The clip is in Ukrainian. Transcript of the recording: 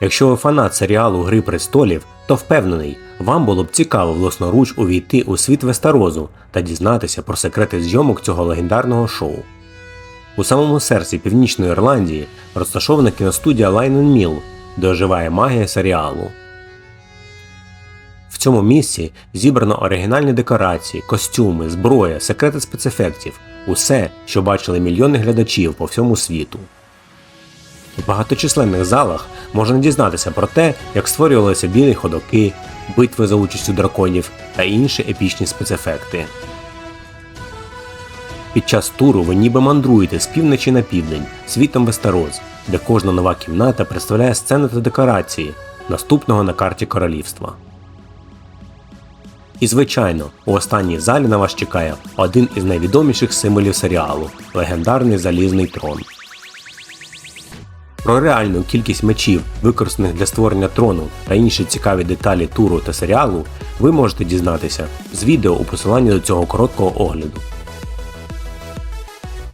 Якщо ви фанат серіалу Гри престолів, то впевнений, вам було б цікаво власноруч увійти у світ Вестерозу та дізнатися про секрети зйомок цього легендарного шоу. У самому серці Північної Ірландії розташована кіностудія Лайнен Міл, де оживає магія серіалу. В цьому місці зібрано оригінальні декорації, костюми, зброя, секрети спецефектів, усе, що бачили мільйони глядачів по всьому світу. У багаточисленних залах можна дізнатися про те, як створювалися білі ходоки, битви за участю драконів та інші епічні спецефекти. Під час туру ви ніби мандруєте з півночі на південь світом Вестероз, де кожна нова кімната представляє сцени та декорації наступного на карті королівства. І звичайно, у останній залі на вас чекає один із найвідоміших символів серіалу легендарний залізний трон. Про реальну кількість мечів, використаних для створення трону та інші цікаві деталі туру та серіалу, ви можете дізнатися з відео у посиланні до цього короткого огляду.